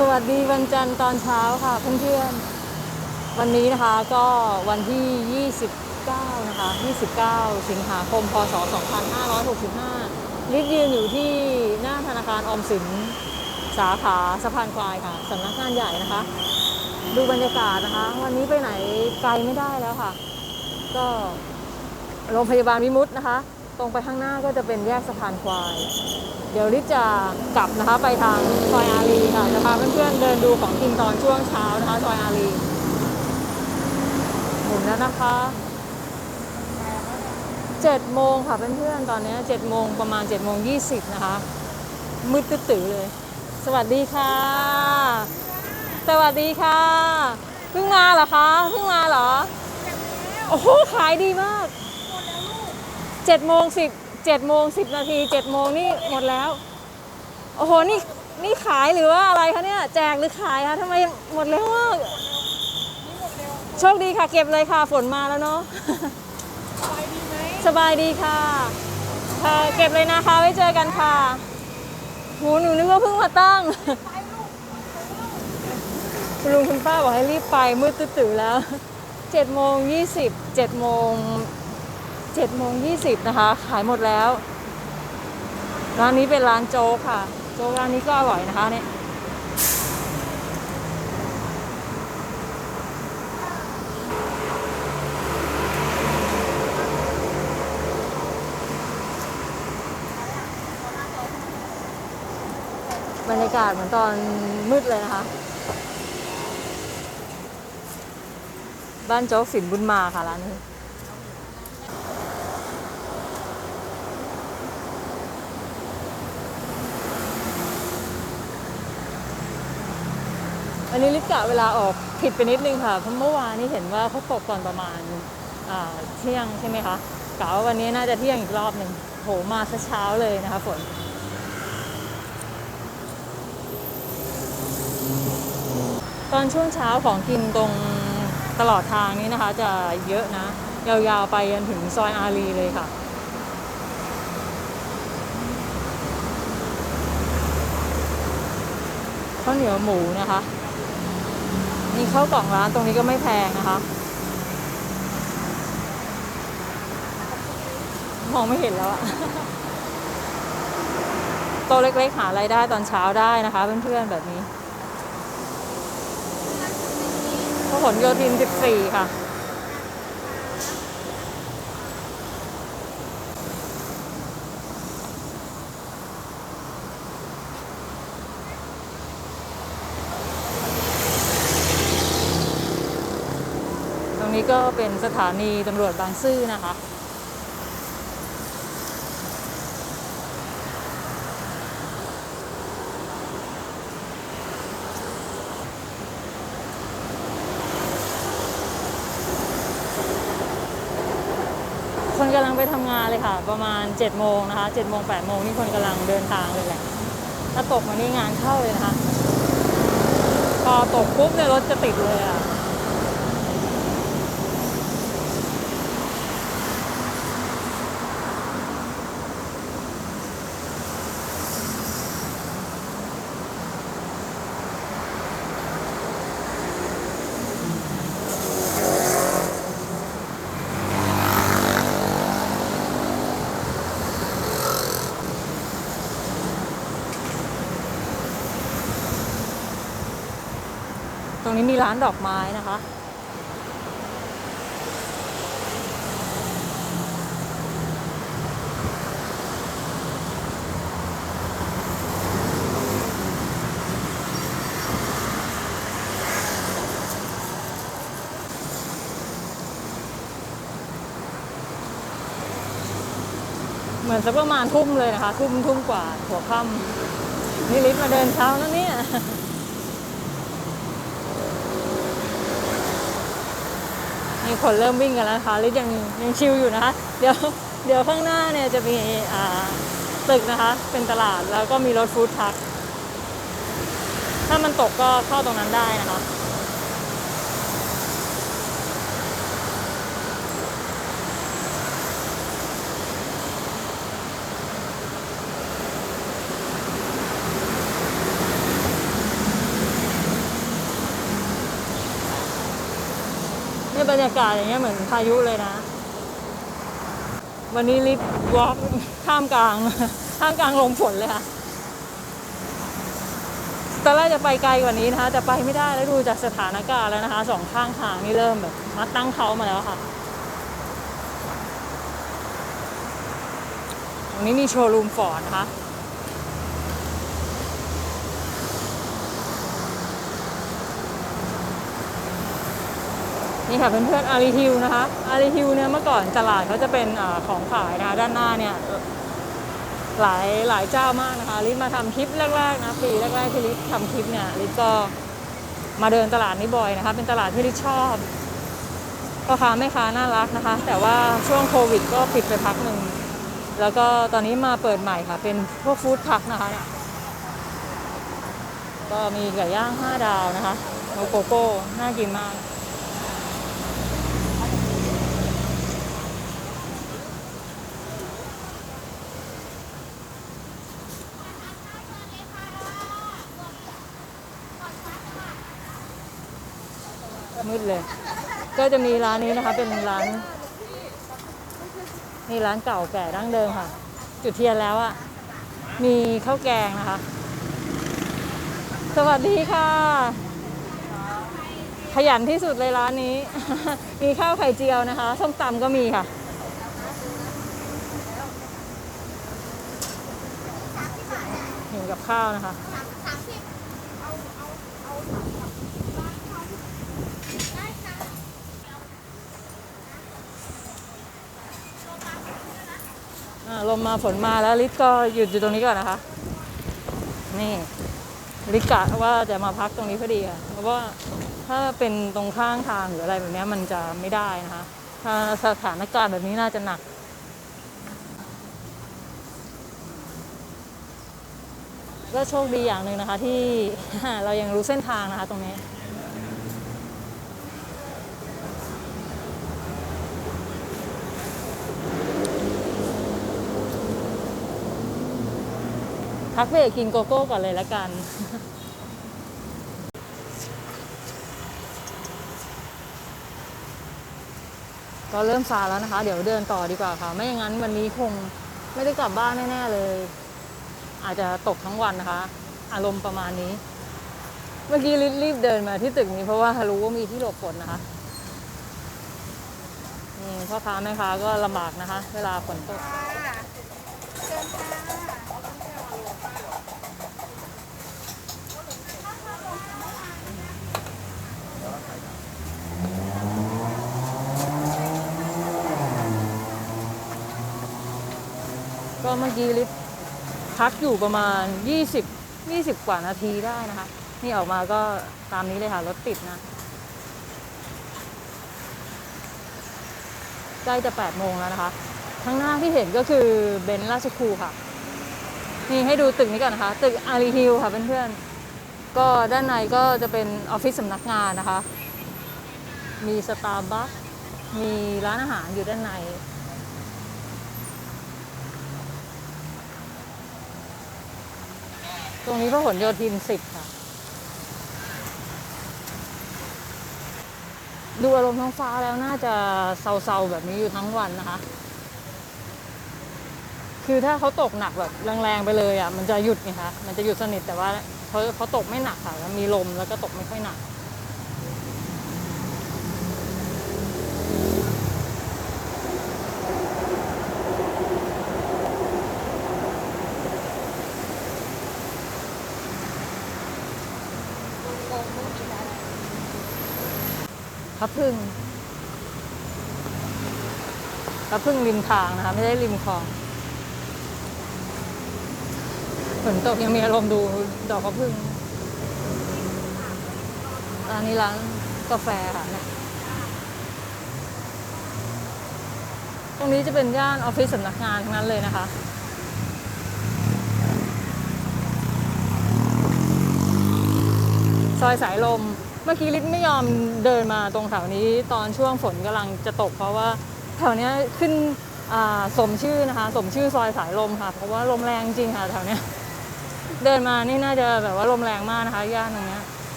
สวัสดีวันจันทร์ตอนเช้าค่ะเพื่อนๆ วันนี้นะคะก็วันที่ 29 นะคะ 29 สิงหาคม พศ 2565 ลิศยืนอยู่ที่หน้าธนาคารออมสินสาขาสะพานควายค่ะสำนักงานใหญ่นะคะ ดูบรรยากาศนะคะ วันนี้ไปไหนไกลไม่ได้แล้วค่ะ ก็โรงพยาบาลวิมุตนะคะ ตรงไปข้างหน้าก็จะเป็นแยกสะพานควาย เดี๋ยวลิจะกลับนะคะไปทางซอยอารีค่ะจะพาเพื่อนๆเดินดูของกินตอนช่วงเช้านะคะซอยอารีหมุนแล้วนะคะเจ็ดโมงค่ะเพื่อนๆตอนนี้เจ็ดโมงประมาณเจ็ดโมงยี่สิบนะคะ มืดตื้อเลย สวัสดีค่ะ สวัสดีค่ะเพิ่งมาเหรอคะเพิ่งมาเหรอ โอ้โหขายดีมาก เจ็ดโมงสิบเจ็ดโมงสิบนาทีเจ็ดโมงนี่หมดแล้ว โอ้โห นี่นี่ขายหรือว่าอะไรคะเนี่ย แจกหรือขายคะทำไมหมดเร็วมากโชคดีค่ะ เก็บเลยค่ะ ฝนมาแล้วเนาะ สบายดีค่ะค่ะเก็บเลยนะคะ ไว้เจอกันค่ะโหหนูนึกว่าเพิ่งมาตั้ง คุณลุงคุณป้าบอกให้รีบไปมืดตื้อๆแล้วเจ็ดโมงยี่สิบเจ็ดโมง เจ็ดโมงยี่สิบนะคะ ขายหมดแล้ว ร้านนี้เป็นร้านโจ๊กค่ะ โจ๊กร้านนี้ก็อร่อยนะคะเนี่ยบรรยากาศเหมือนตอนมืดเลยนะคะ บ้านโจ๊กสินบุญมาค่ะร้านนี้ อันนี้ลิกะเวลาออกผิดไปนิดนึงค่ะเพราะเมื่อวานนี้เห็นว่าเขาตกตอนประมาณเที่ยงใช่ไหมคะกะว่าวันนี้น่าจะเที่ยงอีกรอบหนึ่งโหมาซะเช้าเลยนะคะฝนตอนช่วงเช้าของกินตรงตลอดทางนี้นะคะ จะเยอะนะ ยาวๆไปจนถึงซอยอารีเลยค่ะข้าวเหนียวหมูนะคะ มีข้าวกล่องร้านตรงนี้ก็ไม่แพงนะคะ มองไม่เห็นแล้วอะโตเล็กๆหารายได้ตอนเช้าได้นะคะเพื่อนๆแบบนี้พหลโยธิน 14 ค่ะ นี้ก็เป็นสถานีตำรวจบางซื่อนะคะ คนกำลังไปทำงานเลยค่ะ ประมาณ7จ็ดโมงนะคะ7จ็ดโมงแปดโมงนี่คนกำลังเดินทางเลยแหละถ้าตกมานี่งานเข้าเลยนะคะ พอตกปุ๊บเนี่ยรถจะติดเลยอะ นี้มีร้านดอกไม้นะคะ เหมือนสักประมาณทุ่มเลยนะคะ ทุ่มทุ่มกว่าหัวค่ำนี่ลิฟต์มาเดินเช้าแล้วเนี่ย มีคนเริ่มวิ่งกันแล้วนะคะลิศยังยังชิลอยู่นะคะ เดี๋ยวเดี๋ยวข้างหน้าเนี่ยจะมีอ่าตึกนะคะ เป็นตลาดแล้วก็มีรถฟู้ดทัคถ้ามันตกก็เข้าตรงนั้นได้นะคะ รรยากาศอย่างเงี้ยเหมือนพายุเลยนะ วันนี้ลิฟวอล์กท่ามกลางท่ามกลางลมฝนเลยค่ะตอนแรกจะไปไกลกว่านี้นะคะแต่ไปไม่ได้แล้วดูจากสถานการณ์แล้วนะคะสองข้างทางนี่เริ่มแบบมัดตั้งเขามาแล้วค่ะตรงนี้มีโชว์รูมฟอร์ดนะคะ นี่ค่ะเพื่อนๆอารีฮิวนะคะอารีฮิวเนี่ยเมื่อก่อนตลาดเขาจะเป็นอของขายนะคะด้านหน้าเนี่ยหลายหลายเจ้ามากนะคะลิศมาทำคลิปแรกๆนะปีแรกๆที่ลิศทำคลิปเนี่ยลิศก็มาเดินตลาดนี้บ่อยนะคะ เป็นตลาดที่ลิศชอบพ่อค้าแม่ค้าน่ารักนะคะ แต่ว่าช่วงโควิด ก็ปิดไปพักหนึ่งแล้วก็ตอนนี้มาเปิดใหม่ค่ะ เป็นพวกฟู้ดทักนะคะเนี่ยก็มีไก่ย่าง 5 ดาวนะคะโนโกโก้น่ากินมาก มืดเลย ก็จะมีร้านนี้นะคะ เป็นร้าน นี่ร้านเก่าแก่ดั้งเดิมค่ะ จุดเทียนแล้วอะมีข้าวแกงนะคะ สวัสดีค่ะ ขยันที่สุดเลยร้านนี้ มีข้าวไข่เจียวนะคะ ส้มตำก็มีค่ะเห็นกับข้าวนะคะ ลมมาฝนมาแล้วลิศก็หยุดอยู่ตรงนี้ก่อนนะคะ นี่ลิศกะว่าจะมาพักตรงนี้พอดีค่ะเพราะว่าถ้าเป็นตรงข้างทางหรืออะไรแบบนี้มันจะไม่ได้นะคะ ถ้าสถานการณ์แบบนี้น่าจะหนักก็โชคดีอย่างหนึ่งนะคะที่เรายังรู้เส้นทางนะคะตรงนี้ พักเบรกกินโกโก้ก่อนเลยละกัน ก็เริ่มซาแล้วนะคะ เดี๋ยวเดินต่อดีกว่าค่ะ ไม่อย่างนั้นวันนี้คงไม่ได้กลับบ้านแน่ๆเลย อาจจะตกทั้งวันนะคะ อารมณ์ประมาณนี้ เมื่อกี้รีบเดินมาที่ตึกนี้เพราะว่ารู้ว่ามีที่หลบฝนนะคะนี่พ่อค้าแม่ค้าก็ลำบากนะคะ เวลาฝนตกก็ เมื่อกี้ลิฟต์พักอยู่ประมาณ 20 20 กว่านาทีได้นะคะ นี่ออกมาก็ตามนี้เลยค่ะ รถติดนะใกล้จะ 8 โมงแล้วนะคะข้างหน้าที่เห็นก็คือเบนซ์ราชคูค่ะ นี่ให้ดูตึกนี้ก่อนนะคะ ตึกอารีฮิลค่ะเพื่อนๆ ก็ด้านในก็จะเป็นออฟฟิศสำนักงานนะคะ มีสตาร์บัคมีร้านอาหารอยู่ด้านใน ตรงนี้พระหลโยธินสิบค่ะ ดูอารมณ์ท้องฟ้าแล้วน่าจะเซาๆแบบนี้อยู่ทั้งวันนะคะ คือถ้าเขาตกหนักแบบแรงๆไปเลยอะมันจะหยุดไงคะมันจะหยุดสนิทแต่ว่าเขาเขาตกไม่หนักค่ะแล้วมีลมแล้วก็ตกไม่ค่อยหนัก พระพึ่งพระพึ่งริมทางนะคะ ไม่ได้ริมคลองฝนตกยังมีอารมณ์ดูดอกพระพึ่งร้านนี้ร้านกาแฟค่ะเนี่ยตรงนี้จะเป็นย่านออฟฟิศสำนักงานทั้งนั้นเลยนะคะซอยสายลม เมื่อกี้ลิศไม่ยอมเดินมาตรงแถวนี้ตอนช่วงฝนกำลังจะตก เพราะว่าแถวเนี้ยขึ้นสมชื่อนะคะ สมชื่อซอยสายลมค่ะ เพราะว่าลมแรงจริงค่ะแถวเนี้ยเดินมานี่น่าจะแบบว่าลมแรงมากนะคะย่านตรงเนี้ย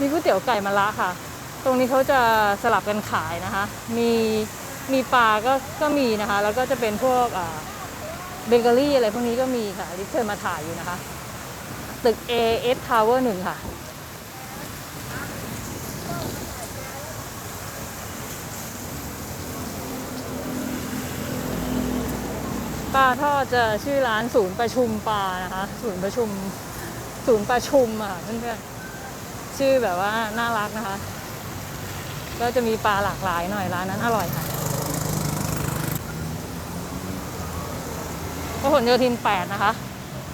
มีก๋วยเตี๋ยวไก่มะระค่ะ ตรงนี้เขาจะสลับกันขายนะคะ มีมีปลาก็ก็มีนะคะ แล้วก็จะเป็นพวกเบเกอรี่อะไรพวกนี้ก็มีค่ะลิเคยมาถ่ายอยู่นะคะ ตึก AS Tower 1ค่ะ ปลาทอดจะชื่อร้านศูนย์ประชุมปลานะคะ ศูนย์ประชุม ศูนย์ประชุมอะเพื่อนๆชื่อแบบว่าน่ารักนะคะ ก็จะมีปลาหลากหลายหน่อยร้านนั้นอร่อยค่ะพหลโยธิน 8 นะคะ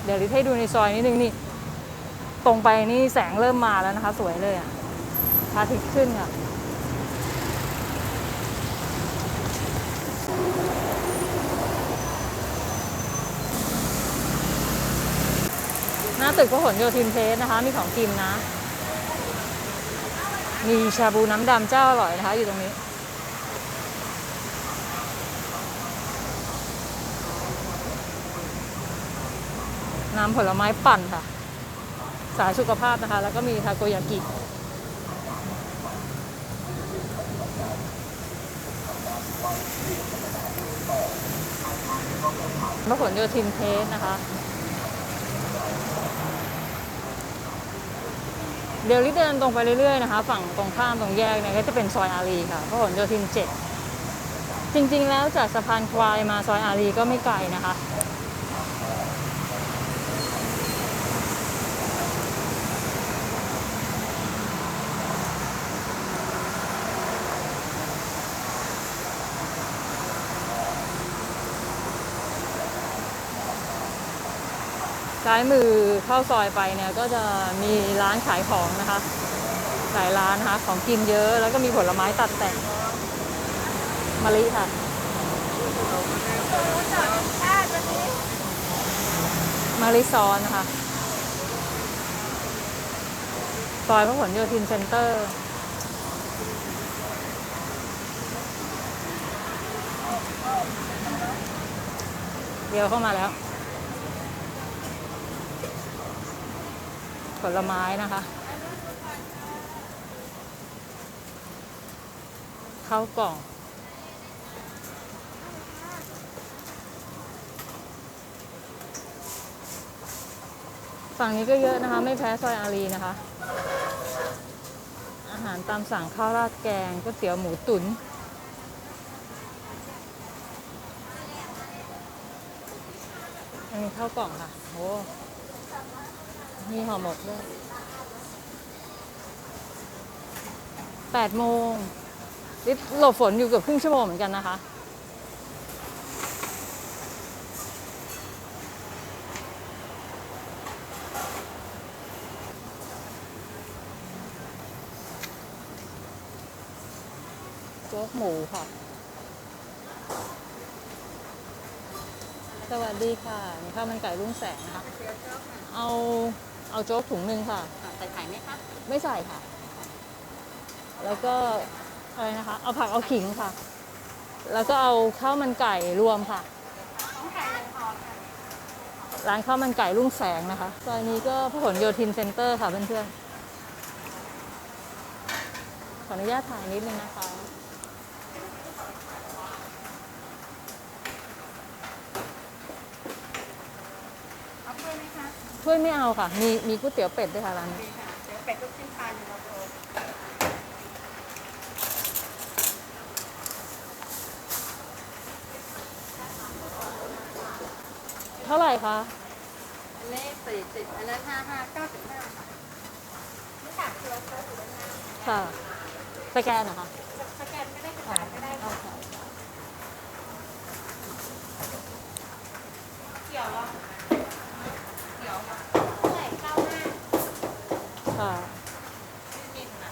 เดี๋ยวลิทให้ดูในซอยนิดนึงนี่ ตรงไปนี่แสงเริ่มมาแล้วนะคะ สวยเลยอะพระอาทิตย์ขึ้นค่ะ หน้าตึกพหลโยธินเพชรนะคะ มีของกินนะ มีชาบูน้ำดำเจ้าอร่อยนะคะ อยู่ตรงนี้ น้ำผลไม้ปั่นค่ะ สายสุขภาพนะคะ แล้วก็มีทาโกยากิพหลโยธินเพชรนะคะ เดี๋ยวรีเดินตรงไปเรื่อยๆนะคะ ฝั่งตรงข้ามตรงแยกเนี่ยก็จะเป็นซอยอารีค่ะพหลโยธินเจ็ดจริงๆแล้วจากสะพานควายมาซอยอารีก็ไม่ไกลนะคะ ซ้ายมือเข้าซอยไปเนี่ยก็จะมีร้านขายของนะคะหลายร้านนะคะของกินเยอะแล้วก็มีผลไม้ตัดแต่งมะลิค่ะมะลิซ้อนนะคะซอยพหลโยธินเซ็นเตอร์เดี๋ยวเข้ามาแล้ว ผลไม้นะคะข้าวกล่อง ฝั่งนี้ก็เยอะนะคะ ไม่แพ้ซอยอารีนะคะ อาหารตามสั่งข้าวราดแกงก๋วยเตี๋ยวหมูตุ๋นอันนี้ข้าวกล่องค่ะ โอ้ มีห่อหมกด้วยแปดโมงนี่หลบฝนอยู่เกือบครึ่งชั่วโมงเหมือนกันนะคะ โจ๊กหมูค่ะ สวัสดีค่ะข้าวมันไก่รุ่งแสงนะคะ เอา เอาโจ๊กถุงหนึ่งค่ะ ใส่ไข่ไหมคะไม่ใส่ค่ะ แล้วก็อะไรนะคะ เอาผักเอาขิงค่ะ แล้วก็เอาข้าวมันไก่รวมค่ะ ร้านข้าวมันไก่รุ่งแสงนะคะซอยนี้ก็พหลโยธินเซ็นเตอร์ค่ะเพื่อนๆขออนุญาตถ่ายนิดนึงนะคะ เอาด้วยไหมคะ ถ้วยไม่เอาค่ะ มีมีก๋วยเตี๋ยวเป็ดด้วยค่ะร้านนี้ดีค่ะเดี๋ยวเป็ดลูกชิ้นทานอยู่เราโทรเท่าไหร่คะอันนี้สี่สิบอันนั้นห้าห้าเก้าสิบห้าค่ะนี่ค่ะตัวโค้ดอยู่ด้านหน้าค่ะ สแกนเหรอคะ สแกนก็ได้สแกนก็ได้ค่ะเกี่ยวเหรอเกี่ยวค่ะเท่าไหร่เก้าห้า ค่ะมินอะ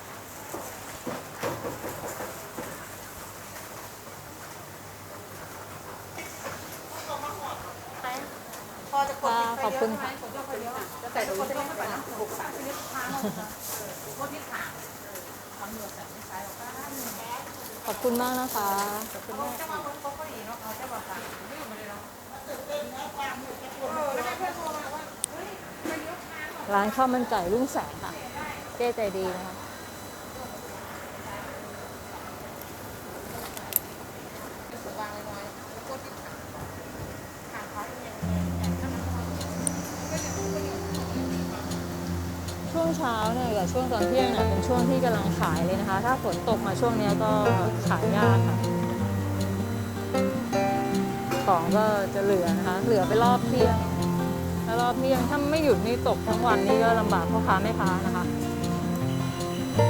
พอจะกดค่ะขอบคุณค่ะผมยกไปเยอะจะใส่ตัวที่ต้องไปนะหกสามชนิดทางโคตรที่ขาทำเหนือแต่ไม่ใช้หรอกค่ะขอบคุณมากนะคะเขาจะมาคนเขาก็ดีเนาะเขาจะบอกค่ะไม่อยู่มาเลยเนาะเออแล้วได้เพื่อนโทรมา ร้านข้าวมันไก่รุ่งแสงค่ะ เจ๊ใจดีนะคะช่วงเช้าเนี่ยกับช่วงตอนเที่ยงเนี่ยเป็นช่วงที่กำลังขายเลยนะคะ ถ้าฝนตกมาช่วงนี้ก็ขายยากค่ะของก็จะเหลือนะคะ เหลือไปรอบเที่ยง รอบเที่ยงถ้าไม่หยุดนี่ตกทั้งวันนี่ก็ลำบากพ่อค้าแม่ค้านะคะ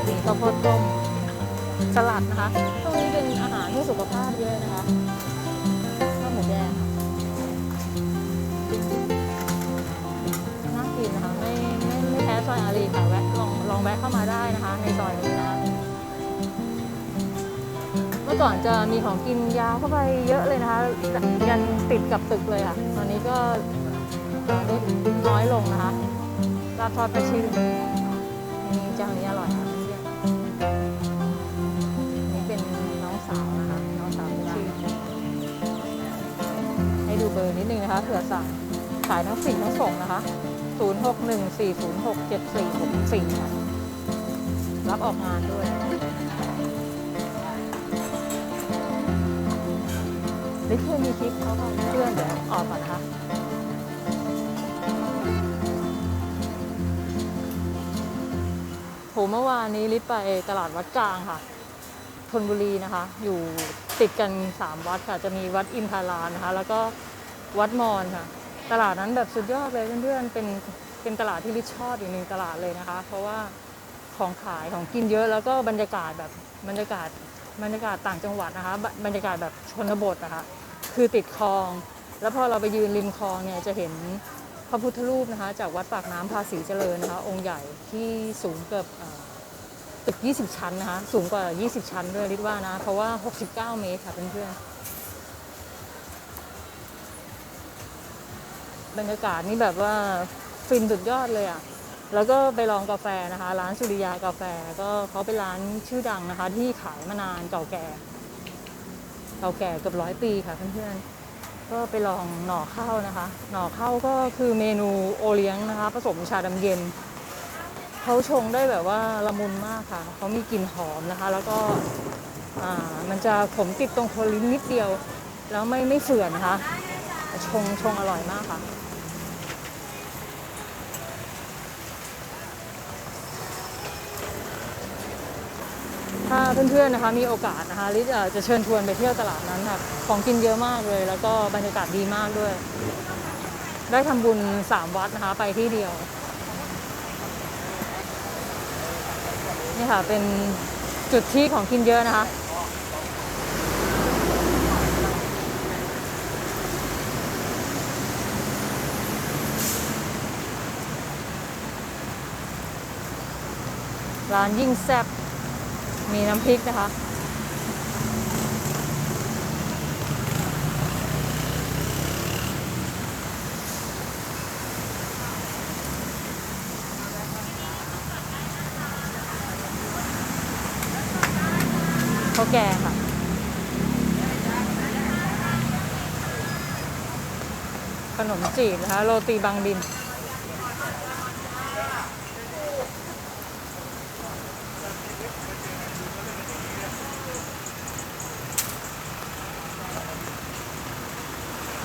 มีข้าวโพดต้มสลัดนะคะช่วงนี้เป็นอาหารเพื่อสุขภาพเยอะนะคะข้าวหมูแดงน่ากินนะคะไม่ไม่ไม่แพ้ซอยอารีค่ะแวะลองลองแวะเข้ามาได้นะคะ ในซอยนี้นะเมื่อก่อนจะมีของกินยาวเข้าไปเยอะเลยนะคะยันติดกับตึกเลยค่ะ ตอนนี้ก็ ลดน้อยลงนะคะลาบทอดปลาชิลนี่เจ้านี้อร่อยค่ะเพื่อนนี่เป็นน้องสาวนะคะน้องสาวชื่อให้ดูเบอร์นิดนึงนะคะเผื่อสั่งขายทั้งสิ่งทั้งส่งนะคะ 0614067464ค่ะรับออกงานด้วยลิเคยมีคลิปเขาก็เพื่อนเดี๋ยวออกก่อนนะคะ เมื่อวานนี้ลิศไปตลาดวัดกลางค่ะธนบุรีนะคะ อยู่ติดกัน 3 วัดค่ะ จะมีวัดอินทารามนะคะ แล้วก็วัดมอญค่ะ ตลาดนั้นแบบสุดยอดเลยเพื่อนๆเป็นเป็นตลาดที่ลิศชอบอีกหนึ่งตลาดเลยนะคะ เพราะว่าของขายของกินเยอะแล้วก็บรรยากาศแบบบรรยากาศบรรยากาศต่างจังหวัดนะคะ บรรยากาศแบบชนบทนะคะ คือติดคลอง แล้วพอเราไปยืนริมคลองเนี่ยจะเห็น พระพุทธรูปนะคะ จากวัดปากน้ำภาษีเจริญนะคะ องค์ใหญ่ที่สูงเกือบตึก 20 ชั้นนะคะ สูงกว่า 20 ชั้นด้วยริดว่านะ เพราะว่า 69 เมตรค่ะเพื่อนๆบรรยากาศนี่แบบว่าฟินสุดยอดเลยอะแล้วก็ไปลองกาแฟนะคะ ร้านสุริยากาแฟก็เขาเป็นร้านชื่อดังนะคะ ที่ขายมานานเก่าแก่ เก่าแก่เกือบร้อยปีค่ะเพื่อนๆ ก็ไปลองหน่อข้าวนะคะ หน่อข้าวก็คือเมนูโอเลี้ยงนะคะ ผสมชาดำเย็น เขาชงได้แบบว่าละมุนมากค่ะ เขามีกลิ่นหอมนะคะ แล้วก็มันจะขมติดตรงโคนลิ้นนิดเดียว แล้วไม่ไม่เฝื่อนนะคะ ชงชงอร่อยมากค่ะ ถ้าเพื่อนๆนะคะมีโอกาสนะคะลิศจะเชิญชวนไปเที่ยวตลาดนั้นค่ะของกินเยอะมากเลย แล้วก็บรรยากาศดีมากด้วย ได้ทำบุญสามวัดนะคะไปที่เดียวนี่ค่ะเป็นจุดที่ของกินเยอะนะคะร้านยิ่งแซ่บ มีน้ำพริกนะคะข้าแกงค่ะขนมจีบนะคะ โรตีบางดิน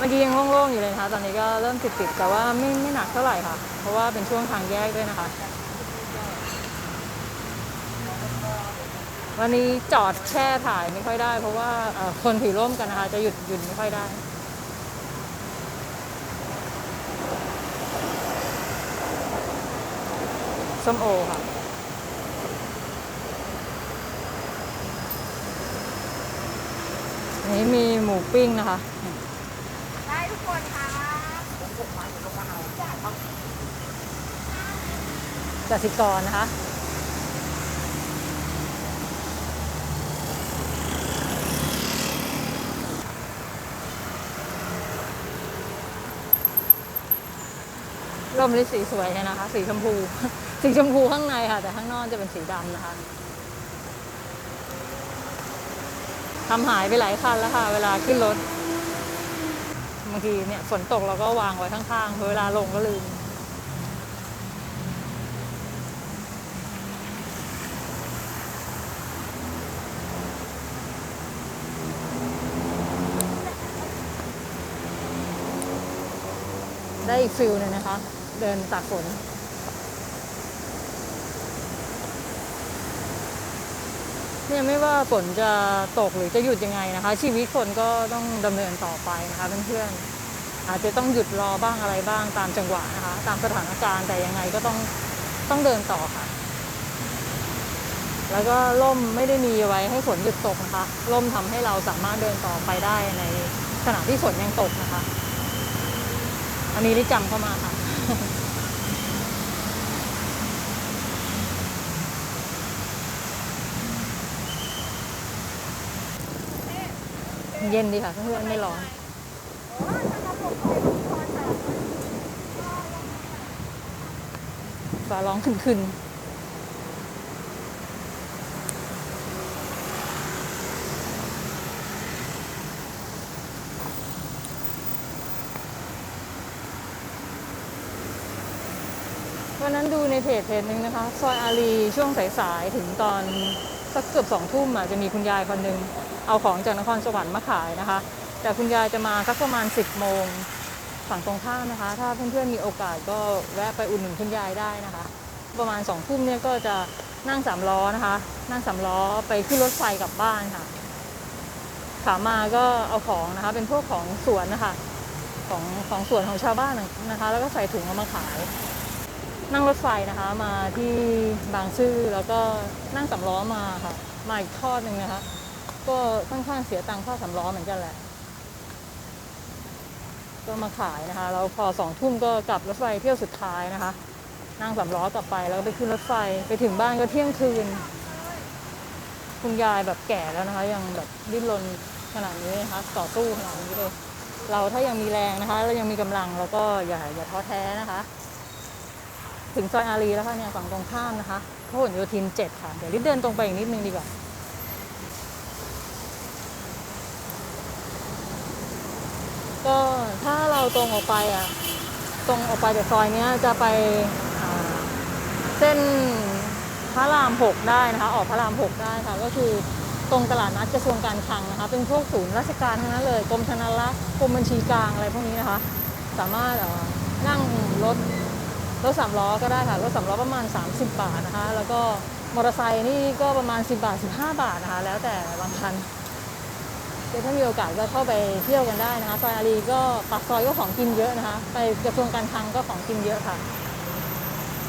มื่อกี้ยังโล่งๆอยู่เลยนะคะ ตอนนี้ก็เริ่มติดๆแต่ว่าไม่ไม่หนักเท่าไหร่ค่ะ เพราะว่าเป็นช่วงทางแยกด้วยนะคะ วันนี้จอดแช่ถ่ายไม่ค่อยได้ เพราะว่าคนถือร่มกันนะคะ จะหยุดหยุดไม่ค่อยได้ส้มโอค่ะนี้มีหมูปิ้งนะคะ คนคะกสิกรนะคะ ร่มนี้สีสวยเลยนะคะ สีชมพู สีชมพูข้างในค่ะ แต่ข้างนอกจะเป็นสีดำนะคะทำหายไปหลายคันแล้วค่ะ เวลาขึ้นรถ บางทีเนี่ยฝนตกเราก็วางไว้ข้างๆเวลาลงก็ลืมได้อีกฟิลหนึงนะคะ เดินตากฝน เนี่ยไม่ว่าฝนจะตกหรือจะหยุดยังไงนะคะ ชีวิตคนก็ต้องดำเนินต่อไปนะคะเพื่อนๆอาจจะต้องหยุดรอบ้างอะไรบ้างตามจังหวะนะคะ ตามสถานการณ์แต่ยังไงก็ต้องต้องเดินต่อค่ะ แล้วก็ล่มไม่ได้มีไว้ให้ฝนหยุดตกนะคะล่มทำให้เราสามารถเดินต่อไปได้ในขณะที่ฝนยังตกนะคะ อันนี้ได้จำเข้ามาค่ะ เย็นดีค่ะเพื่อนไม่ร้อนฟ้าร้องขึ้นๆวันนั้นดูในเพจเพจหนึ่งนะคะ ซอยอารีช่วงสายๆ ถึงตอน สักเกือบสองทุ่มจะมีคุณยายคนหนึ่งเอาของจากนครสวรรค์มาขายนะคะ แต่คุณยายจะมาสักประมาณ 10โมงฝั่งตรงข้ามนะคะ ถ้าเพื่อนๆมีโอกาสก็แวะไปอุดหนุนคุณยายได้นะคะ ประมาณ2องทุ่มเนี่ยก็จะนั่งสามล้อนะคะ นั่งสามล้อไปขึ้นรถไฟกลับบ้านค่ะ ขามาก็เอาของนะคะ เป็นพวกของสวนนะคะ ของของสวนของชาวบ้านนะคะ แล้วก็ใส่ถุงเอามาขาย นั่งรถไฟนะคะ มาที่บางซื่อแล้วก็นั่งสำล้อมาค่ะ มาอีกทอดหนึ่งนะคะ ก็ค่อนข้างเสียตังค่าสำล้อเหมือนกันแหละ ก็มาขายนะคะ แล้วพอสองทุ่มก็กลับรถไฟเที่ยวสุดท้ายนะคะ นั่งสำล้อกลับไปแล้วก็ไปขึ้นรถไฟไปถึงบ้านก็เที่ยงคืน คุณยายแบบแก่แล้วนะคะ ยังแบบดิ้นรนขนาดนี้นะคะต่อสู้ขนาดนี้เลย เราถ้ายังมีแรงนะคะแล้วยังมีกำลังเราก็อย่าอย่าท้อแท้นะคะ ถึงซอยอารีแล้วค่ะเนี่ยฝั่งตรงข้ามนะคะพหลโยธินเจ็ดค่ะ เดี๋ยวรีบเดินตรงไปอีกนิดนึงดีกว่าก็ถ้าเราตรงออกไปอะตรงออกไปจากซอยเนี้ยจะไปเส้นพระรามหกได้นะคะ ออกพระรามหกได้ค่ะ ก็คือตรงตลาดนัดกระทรวงการคลังนะคะ เป็นพวกศูนย์ราชการทั้งนั้นเลยกรมธนารักษ์กรมบัญชีกลางอะไรพวกนี้นะคะ สามารถนั่งรถ รถสามล้อก็ได้ค่ะ รถสามล้อประมาณ 30 บาทนะคะ แล้วก็มอเตอร์ไซค์นี่ก็ประมาณ 10 บาท 15 บาทนะคะ แล้วแต่บางคันเดี๋ยวถ้ามีโอกาสก็เข้าไปเที่ยวกันได้นะคะ ซอยอารีก็ปากซอยก็ของกินเยอะนะคะ ไปกระทรวงการคลังก็ของกินเยอะค่ะ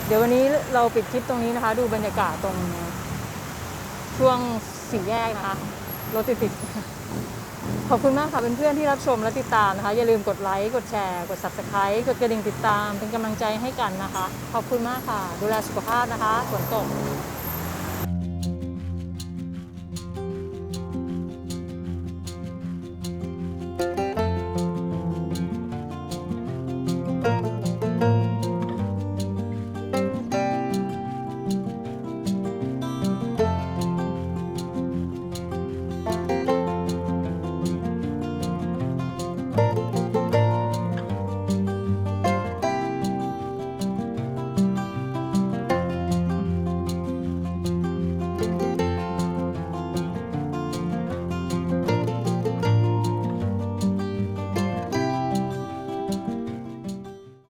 เดี๋ยววันนี้เราปิดคลิปตรงนี้นะคะ ดูบรรยากาศตรงช่วงสี่แยกนะคะ รถติดๆ ขอบคุณมากค่ะเพื่อนๆที่รับชมและติดตามนะคะ อย่าลืมกดไลค์ กดแชร์ กด subscribe กดกระดิ่งติดตาม เป็นกำลังใจให้กันนะคะ ขอบคุณมากค่ะ ดูแลสุขภาพนะคะฝนตก